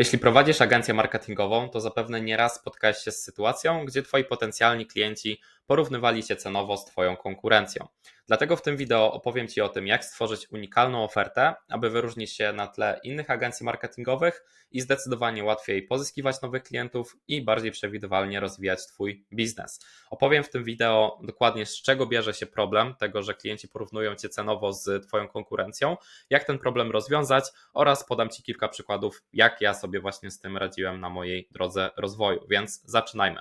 Jeśli prowadzisz agencję marketingową, to zapewne nieraz spotkałeś się z sytuacją, gdzie Twoi potencjalni klienci porównywali się cenowo z Twoją konkurencją. Dlatego w tym wideo opowiem Ci o tym, jak stworzyć unikalną ofertę, aby wyróżnić się na tle innych agencji marketingowych i zdecydowanie łatwiej pozyskiwać nowych klientów i bardziej przewidywalnie rozwijać Twój biznes. Opowiem w tym wideo dokładnie z czego bierze się problem tego, że klienci porównują Cię cenowo z Twoją konkurencją, jak ten problem rozwiązać oraz podam Ci kilka przykładów, jak ja sobie właśnie z tym radziłem na mojej drodze rozwoju. Więc zaczynajmy.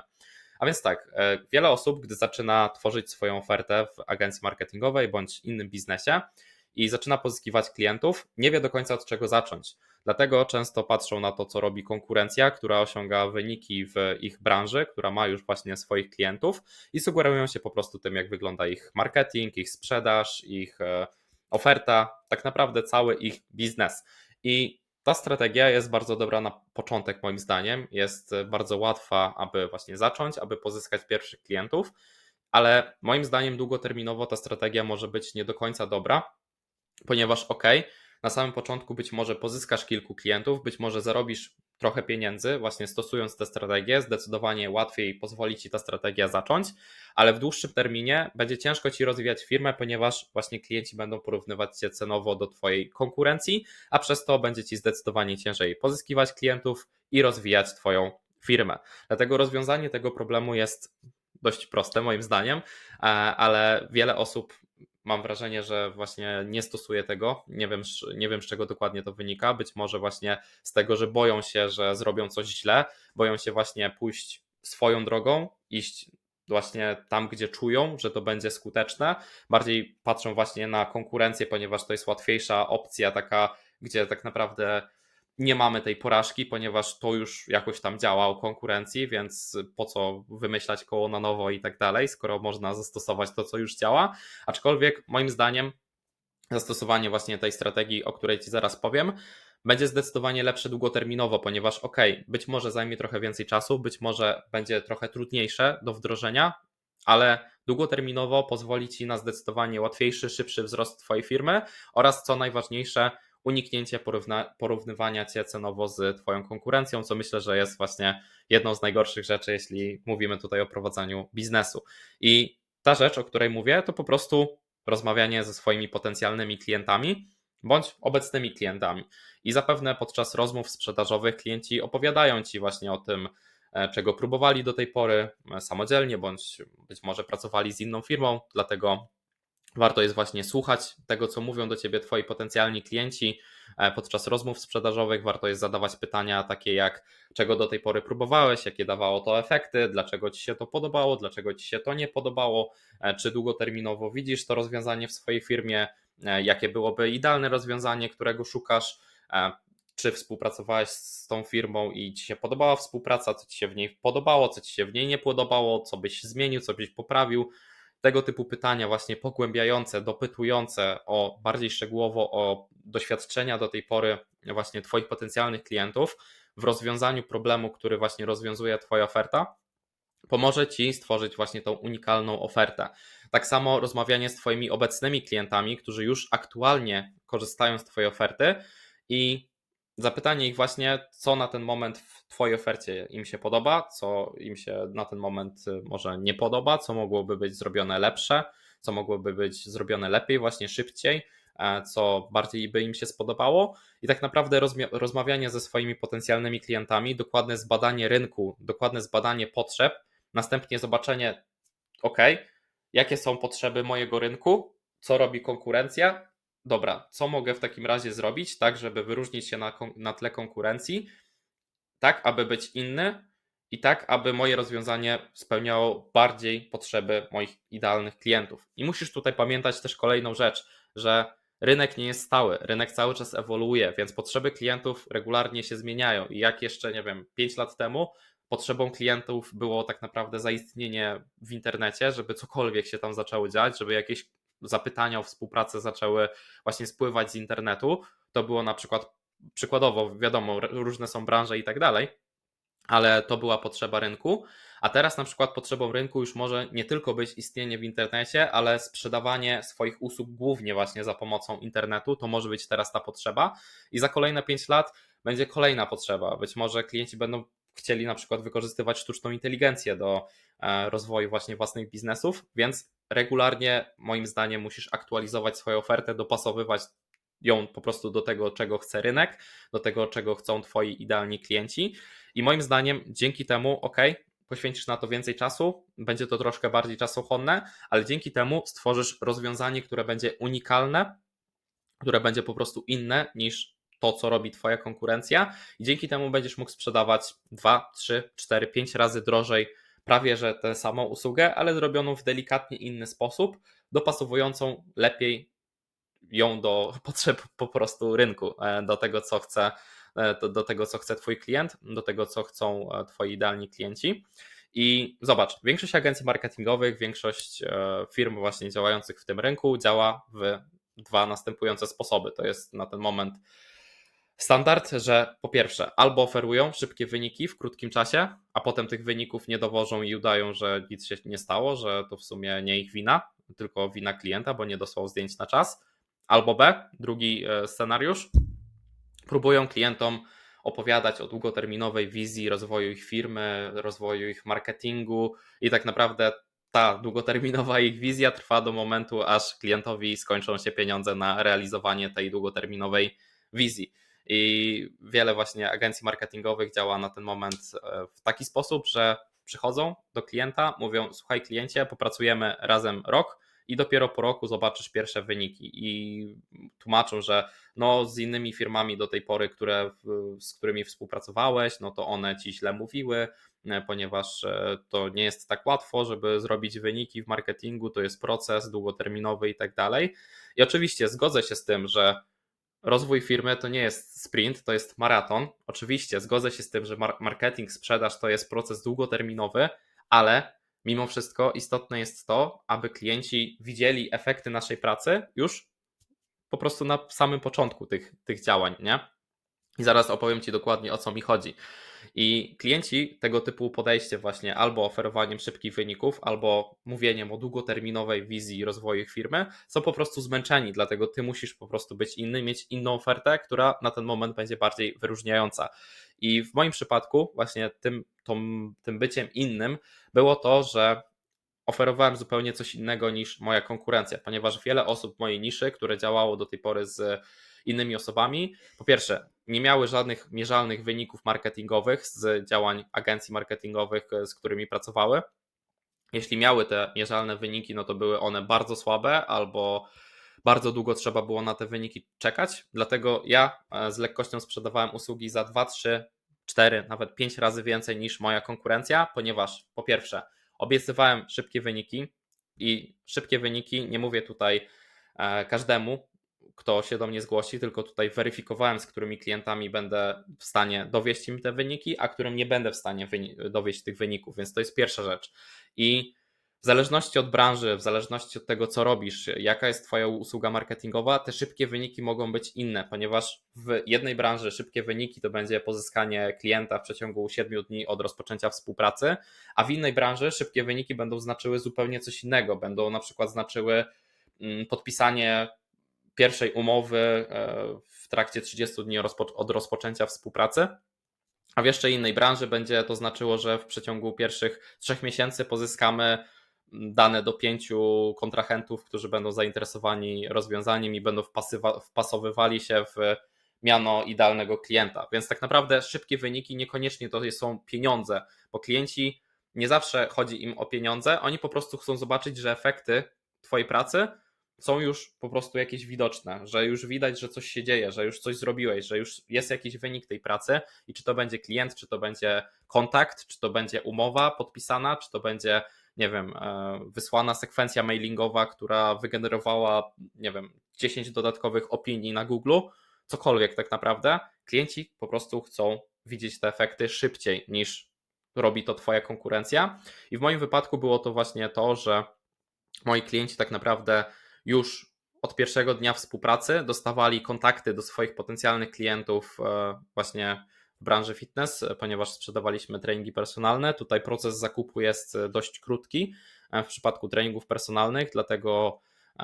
A więc tak, e, wiele osób, gdy zaczyna tworzyć swoją ofertę w agencji marketingowej bądź innym biznesie i zaczyna pozyskiwać klientów, nie wie do końca od czego zacząć. Dlatego często patrzą na to, co robi konkurencja, która osiąga wyniki w ich branży, która ma już właśnie swoich klientów i sugerują się po prostu tym, jak wygląda ich marketing, ich sprzedaż, ich e, oferta, tak naprawdę cały ich biznes. I ta strategia jest bardzo dobra na początek, moim zdaniem. Jest bardzo łatwa, aby właśnie zacząć, aby pozyskać pierwszych klientów, ale moim zdaniem długoterminowo ta strategia może być nie do końca dobra, ponieważ ok, na samym początku być może pozyskasz kilku klientów, być może zarobisz trochę pieniędzy, właśnie stosując tę strategię, zdecydowanie łatwiej pozwoli ci ta strategia zacząć, ale w dłuższym terminie będzie ciężko ci rozwijać firmę, ponieważ właśnie klienci będą porównywać się cenowo do twojej konkurencji, a przez to będzie ci zdecydowanie ciężej pozyskiwać klientów i rozwijać twoją firmę. Dlatego rozwiązanie tego problemu jest dość proste moim zdaniem, e, ale wiele osób mam wrażenie, że właśnie nie stosuje tego. Nie wiem, nie wiem, z czego dokładnie to wynika. Być może właśnie z tego, że boją się, że zrobią coś źle, boją się właśnie pójść swoją drogą, iść właśnie tam, gdzie czują, że to będzie skuteczne. Bardziej patrzą właśnie na konkurencję, ponieważ to jest łatwiejsza opcja, taka, gdzie tak naprawdę nie mamy tej porażki, ponieważ to już jakoś tam działa u konkurencji, więc po co wymyślać koło na nowo i tak dalej, skoro można zastosować to, co już działa. Aczkolwiek moim zdaniem zastosowanie właśnie tej strategii, o której Ci zaraz powiem, będzie zdecydowanie lepsze długoterminowo, ponieważ ok, być może zajmie trochę więcej czasu, być może będzie trochę trudniejsze do wdrożenia, ale długoterminowo pozwoli Ci na zdecydowanie łatwiejszy, szybszy wzrost Twojej firmy oraz co najważniejsze, uniknięcie porówna, porównywania cię cenowo z Twoją konkurencją, co myślę, że jest właśnie jedną z najgorszych rzeczy, jeśli mówimy tutaj o prowadzeniu biznesu. I ta rzecz, o której mówię, to po prostu rozmawianie ze swoimi potencjalnymi klientami bądź obecnymi klientami. I zapewne podczas rozmów sprzedażowych klienci opowiadają Ci właśnie o tym, e, czego próbowali do tej pory e, samodzielnie, bądź być może pracowali z inną firmą, dlatego Warto jest właśnie słuchać tego, co mówią do ciebie twoi potencjalni klienci e, podczas rozmów sprzedażowych. Warto jest zadawać pytania takie jak, czego do tej pory próbowałeś, jakie dawało to efekty, dlaczego ci się to podobało, dlaczego ci się to nie podobało, e, czy długoterminowo widzisz to rozwiązanie w swojej firmie, e, jakie byłoby idealne rozwiązanie, którego szukasz, czy współpracowałeś z tą firmą i ci się podobała współpraca, co ci się w niej podobało, co ci się w niej nie podobało, co byś zmienił, co byś poprawił tego typu pytania, właśnie pogłębiające, dopytujące o bardziej szczegółowo o doświadczenia do tej pory właśnie Twoich potencjalnych klientów w rozwiązaniu problemu, który właśnie rozwiązuje Twoja oferta, pomoże Ci stworzyć właśnie tą unikalną ofertę. Tak samo rozmawianie z Twoimi obecnymi klientami, którzy już aktualnie korzystają z Twojej oferty i zapytanie ich właśnie, co na ten moment w Twojej ofercie im się podoba, co im się na ten moment y, może nie podoba, co mogłoby być zrobione lepsze, co mogłoby być zrobione lepiej, właśnie szybciej, e, co bardziej by im się spodobało. I tak naprawdę rozmawianie ze swoimi potencjalnymi klientami, dokładne zbadanie rynku, dokładne zbadanie potrzeb, następnie zobaczenie, OK, jakie są potrzeby mojego rynku, co robi konkurencja, dobra, co mogę w takim razie zrobić, tak, żeby wyróżnić się na, na tle konkurencji, tak, aby być inny i tak, aby moje rozwiązanie spełniało bardziej potrzeby moich idealnych klientów. I musisz tutaj pamiętać też kolejną rzecz, że rynek nie jest stały, rynek cały czas ewoluuje, więc potrzeby klientów regularnie się zmieniają. I jak jeszcze, nie wiem, 5 lat temu potrzebą klientów było tak naprawdę zaistnienie w internecie, żeby cokolwiek się tam zaczęło dziać, żeby jakieś zapytania o współpracę zaczęły właśnie spływać z internetu, to było na przykład przykładowo, wiadomo, różne są branże i tak dalej, ale to była potrzeba rynku. A teraz na przykład potrzebą rynku już może nie tylko być istnienie w internecie, ale sprzedawanie swoich usług głównie właśnie za pomocą internetu. To może być teraz ta potrzeba. I za kolejne 5 lat będzie kolejna potrzeba. Być może klienci będą chcieli na przykład wykorzystywać sztuczną inteligencję do e, rozwoju właśnie własnych biznesów, więc regularnie moim zdaniem musisz aktualizować swoją ofertę, dopasowywać ją po prostu do tego, czego chce rynek, do tego, czego chcą twoi idealni klienci. I moim zdaniem dzięki temu, ok, poświęcisz na to więcej czasu, będzie to troszkę bardziej czasochłonne, ale dzięki temu stworzysz rozwiązanie, które będzie unikalne, które będzie po prostu inne niż to, co robi Twoja konkurencja, i dzięki temu będziesz mógł sprzedawać 2, 3, 4, 5 razy drożej prawie że tę samą usługę, ale zrobioną w delikatnie inny sposób, dopasowującą lepiej ją do potrzeb po prostu rynku, e, do tego, co chce, e, do, do tego, co chce Twój klient, do tego, co chcą e, Twoi idealni klienci. I zobacz, większość agencji marketingowych, większość firm właśnie działających w tym rynku działa w dwa następujące sposoby. To jest na ten moment standard, że po pierwsze, albo oferują szybkie wyniki w krótkim czasie, a potem tych wyników nie dowożą i udają, że nic się nie stało, że to w sumie nie ich wina, tylko wina klienta, bo nie dosłał zdjęć na czas. Albo B, drugi e, scenariusz, próbują klientom opowiadać o długoterminowej wizji rozwoju ich firmy, rozwoju ich marketingu i tak naprawdę ta długoterminowa ich wizja trwa do momentu, aż klientowi skończą się pieniądze na realizowanie tej długoterminowej wizji. I wiele właśnie agencji marketingowych działa na ten moment e, w taki sposób, że przychodzą do klienta, mówią: Słuchaj, kliencie, popracujemy razem rok i dopiero po roku zobaczysz pierwsze wyniki. I tłumaczą, że no, z innymi firmami do tej pory, które, z którymi współpracowałeś, no to one ci źle mówiły, e, ponieważ e, to nie jest tak łatwo, żeby zrobić wyniki w marketingu, to jest proces długoterminowy i tak dalej. I oczywiście zgodzę się z tym, że rozwój firmy to nie jest sprint, to jest maraton. Oczywiście zgodzę się z tym, że marketing, sprzedaż to jest proces długoterminowy, ale mimo wszystko istotne jest to, aby klienci widzieli efekty naszej pracy już po prostu na samym początku tych, tych działań, nie? I zaraz opowiem Ci dokładnie o co mi chodzi. I klienci tego typu podejście właśnie albo oferowaniem szybkich wyników, albo mówieniem o długoterminowej wizji rozwoju firmy są po prostu zmęczeni, dlatego ty musisz po prostu być inny, mieć inną ofertę, która na ten moment będzie bardziej wyróżniająca. I w moim przypadku właśnie tym, tym, tym byciem innym było to, że oferowałem zupełnie coś innego niż moja konkurencja, ponieważ wiele osób w mojej niszy, które działało do tej pory z innymi osobami, po pierwsze, nie miały żadnych mierzalnych wyników marketingowych z działań agencji marketingowych, z którymi pracowały. Jeśli miały te mierzalne wyniki, no to były one bardzo słabe albo bardzo długo trzeba było na te wyniki czekać. Dlatego ja e, z lekkością sprzedawałem usługi za 2, 3, 4, nawet 5 razy więcej niż moja konkurencja, ponieważ po pierwsze, obiecywałem szybkie wyniki i szybkie wyniki, nie mówię tutaj e, każdemu, kto się do mnie zgłosi, tylko tutaj weryfikowałem, z którymi klientami będę w stanie dowieść im te wyniki, a którym nie będę w stanie dowieść tych wyników, więc to jest pierwsza rzecz. I w zależności od branży, w zależności od tego, co robisz, jaka jest Twoja usługa marketingowa, te szybkie wyniki mogą być inne, ponieważ w jednej branży szybkie wyniki to będzie pozyskanie klienta w przeciągu 7 dni od rozpoczęcia współpracy, a w innej branży szybkie wyniki będą znaczyły zupełnie coś innego. Będą na przykład znaczyły mm, podpisanie pierwszej umowy e, w trakcie 30 dni od rozpoczęcia współpracy. A w jeszcze innej branży będzie to znaczyło, że w przeciągu pierwszych trzech miesięcy pozyskamy dane do pięciu kontrahentów, którzy będą zainteresowani rozwiązaniem i będą wpasowywali się w miano idealnego klienta. Więc tak naprawdę szybkie wyniki niekoniecznie to są pieniądze, bo klienci nie zawsze chodzi im o pieniądze, oni po prostu chcą zobaczyć, że efekty Twojej pracy są już po prostu jakieś widoczne, że już widać, że coś się dzieje, że już coś zrobiłeś, że już jest jakiś wynik tej pracy i czy to będzie klient, czy to będzie kontakt, czy to będzie umowa podpisana, czy to będzie, nie wiem, e, wysłana sekwencja mailingowa, która wygenerowała, nie wiem, 10 dodatkowych opinii na Google, cokolwiek tak naprawdę, klienci po prostu chcą widzieć te efekty szybciej niż robi to Twoja konkurencja. I w moim wypadku było to właśnie to, że moi klienci tak naprawdę już od pierwszego dnia współpracy dostawali kontakty do swoich potencjalnych klientów e, właśnie w branży fitness, ponieważ sprzedawaliśmy treningi personalne. Tutaj proces zakupu jest dość krótki w przypadku treningów personalnych, dlatego,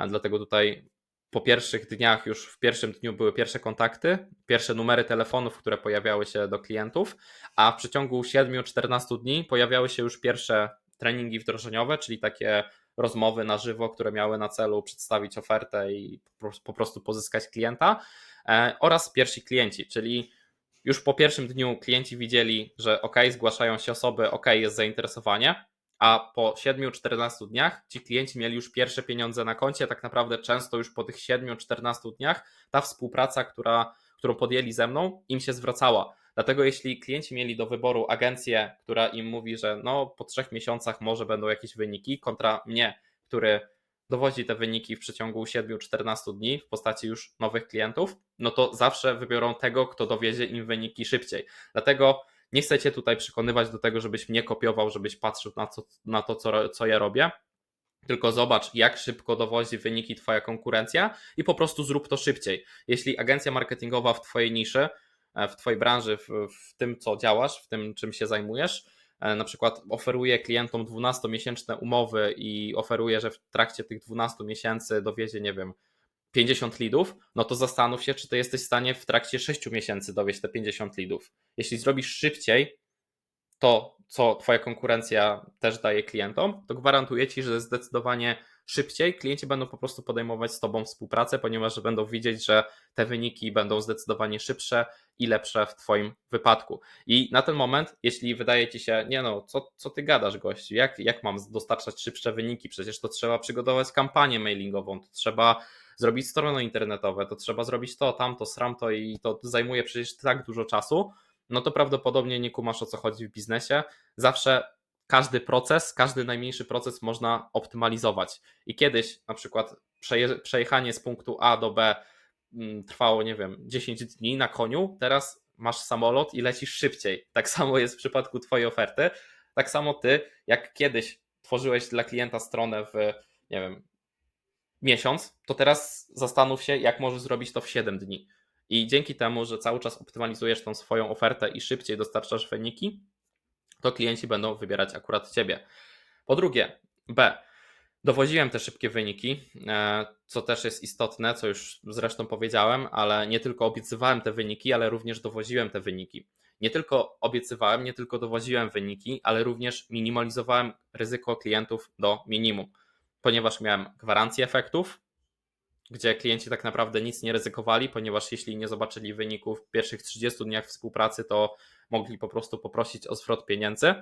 dlatego tutaj po pierwszych dniach, już w pierwszym dniu były pierwsze kontakty, pierwsze numery telefonów, które pojawiały się do klientów, a w przeciągu 7-14 dni pojawiały się już pierwsze treningi wdrożeniowe, czyli takie rozmowy na żywo, które miały na celu przedstawić ofertę i po prostu pozyskać klienta, e, oraz pierwsi klienci, czyli już po pierwszym dniu klienci widzieli, że ok, zgłaszają się osoby, ok, jest zainteresowanie, a po 7-14 dniach ci klienci mieli już pierwsze pieniądze na koncie. Tak naprawdę często już po tych 7-14 dniach ta współpraca, która, którą podjęli ze mną, im się zwracała. Dlatego jeśli klienci mieli do wyboru agencję, która im mówi, że no po trzech miesiącach może będą jakieś wyniki, kontra mnie, który dowodzi te wyniki w przeciągu 7-14 dni w postaci już nowych klientów, no to zawsze wybiorą tego, kto dowiezie im wyniki szybciej. Dlatego nie chcę Cię tutaj przekonywać do tego, żebyś mnie kopiował, żebyś patrzył na, na to, co, co ja robię. Tylko zobacz, jak szybko dowozi wyniki Twoja konkurencja i po prostu zrób to szybciej. Jeśli agencja marketingowa w Twojej niszy, w Twojej branży, w, w tym, co działasz, w tym, czym się zajmujesz, e, na przykład oferuje klientom 12-miesięczne umowy i oferuje, że w trakcie tych 12 miesięcy dowiezie, nie wiem, 50 lidów, no to zastanów się, czy ty jesteś w stanie w trakcie 6 miesięcy dowieść te 50 lidów. Jeśli zrobisz szybciej to, co twoja konkurencja też daje klientom, to gwarantuję ci, że zdecydowanie szybciej klienci będą po prostu podejmować z tobą współpracę, ponieważ będą widzieć, że te wyniki będą zdecydowanie szybsze i lepsze w twoim wypadku. I na ten moment, jeśli wydaje ci się, nie no, co, co ty gadasz gościu, jak, jak mam dostarczać szybsze wyniki, przecież to trzeba przygotować kampanię mailingową, to trzeba zrobić strony internetowe, to trzeba zrobić to, tamto, sramto i to zajmuje przecież tak dużo czasu, no to prawdopodobnie nie kumasz o co chodzi w biznesie. Zawsze każdy proces, każdy najmniejszy proces można optymalizować. I kiedyś na przykład przejechanie z punktu A do B mm, trwało, nie wiem, 10 dni na koniu, teraz masz samolot i lecisz szybciej. Tak samo jest w przypadku Twojej oferty. Tak samo Ty, jak kiedyś tworzyłeś dla klienta stronę w, nie wiem, miesiąc, to teraz zastanów się, jak możesz zrobić to w 7 dni. I dzięki temu, że cały czas optymalizujesz tą swoją ofertę i szybciej dostarczasz wyniki, to klienci będą wybierać akurat Ciebie. Po drugie, B. Dowoziłem te szybkie wyniki, e, co też jest istotne, co już zresztą powiedziałem, ale nie tylko obiecywałem te wyniki, ale również dowoziłem te wyniki. Nie tylko obiecywałem, nie tylko dowoziłem wyniki, ale również minimalizowałem ryzyko klientów do minimum ponieważ miałem gwarancję efektów, gdzie klienci tak naprawdę nic nie ryzykowali, ponieważ jeśli nie zobaczyli wyników w pierwszych 30 dniach współpracy, to mogli po prostu poprosić o zwrot pieniędzy.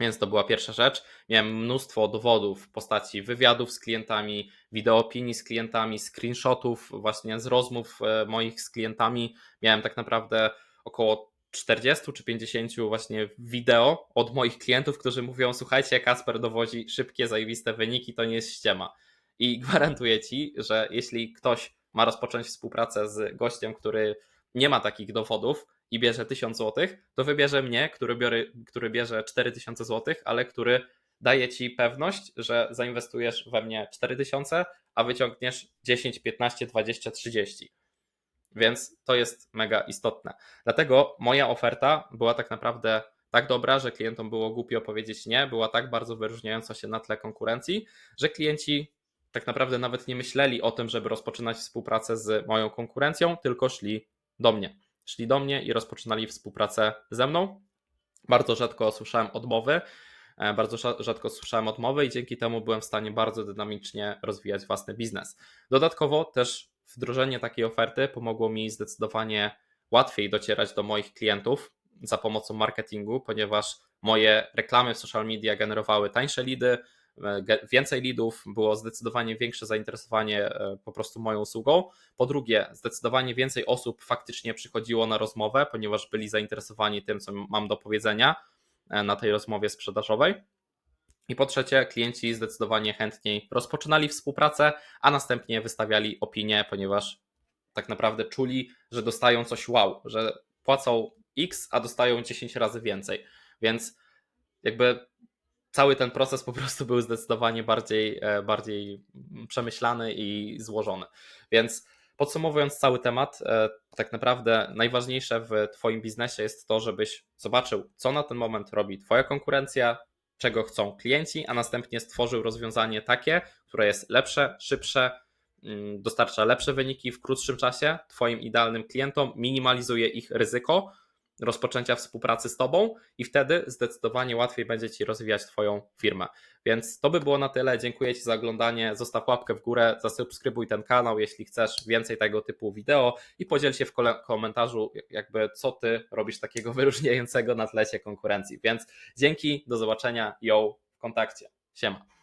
Więc to była pierwsza rzecz. Miałem mnóstwo dowodów w postaci wywiadów z klientami, wideoopinii z klientami, screenshotów właśnie z rozmów e, moich z klientami. Miałem tak naprawdę około 40 czy 50 właśnie wideo od moich klientów, którzy mówią: Słuchajcie, Kasper dowozi szybkie, zajebiste wyniki, to nie jest ściema. I gwarantuję ci, że jeśli ktoś ma rozpocząć współpracę z gościem, który nie ma takich dowodów i bierze 1000 zł, to wybierze mnie, który, biorę, który bierze 4000 zł, ale który daje ci pewność, że zainwestujesz we mnie 4000, a wyciągniesz 10, 15, 20, 30. Więc to jest mega istotne. Dlatego moja oferta była tak naprawdę tak dobra, że klientom było głupio powiedzieć nie, była tak bardzo wyróżniająca się na tle konkurencji, że klienci tak naprawdę nawet nie myśleli o tym, żeby rozpoczynać współpracę z moją konkurencją, tylko szli do mnie. Szli do mnie i rozpoczynali współpracę ze mną. Bardzo rzadko słyszałem odmowy, e, bardzo rzadko słyszałem odmowy i dzięki temu byłem w stanie bardzo dynamicznie rozwijać własny biznes. Dodatkowo też wdrożenie takiej oferty pomogło mi zdecydowanie łatwiej docierać do moich klientów za pomocą marketingu, ponieważ moje reklamy w social media generowały tańsze lidy, więcej lidów, było zdecydowanie większe zainteresowanie e, po prostu moją usługą. Po drugie, zdecydowanie więcej osób faktycznie przychodziło na rozmowę, ponieważ byli zainteresowani tym, co mam do powiedzenia e, na tej rozmowie sprzedażowej. I po trzecie, klienci zdecydowanie chętniej rozpoczynali współpracę, a następnie wystawiali opinie, ponieważ tak naprawdę czuli, że dostają coś wow, że płacą X, a dostają 10 razy więcej. Więc jakby cały ten proces po prostu był zdecydowanie bardziej, e, bardziej przemyślany i złożony. Więc Podsumowując cały temat, e, tak naprawdę najważniejsze w Twoim biznesie jest to, żebyś zobaczył, co na ten moment robi Twoja konkurencja, czego chcą klienci, a następnie stworzył rozwiązanie takie, które jest lepsze, szybsze, mm, dostarcza lepsze wyniki w krótszym czasie Twoim idealnym klientom, minimalizuje ich ryzyko rozpoczęcia współpracy z Tobą i wtedy zdecydowanie łatwiej będzie Ci rozwijać Twoją firmę. Więc to by było na tyle. Dziękuję Ci za oglądanie. Zostaw łapkę w górę, zasubskrybuj ten kanał, jeśli chcesz więcej tego typu wideo i podziel się w komentarzu, jakby co Ty robisz takiego wyróżniającego na tlecie konkurencji. Więc dzięki, do zobaczenia, ją w kontakcie. Siema.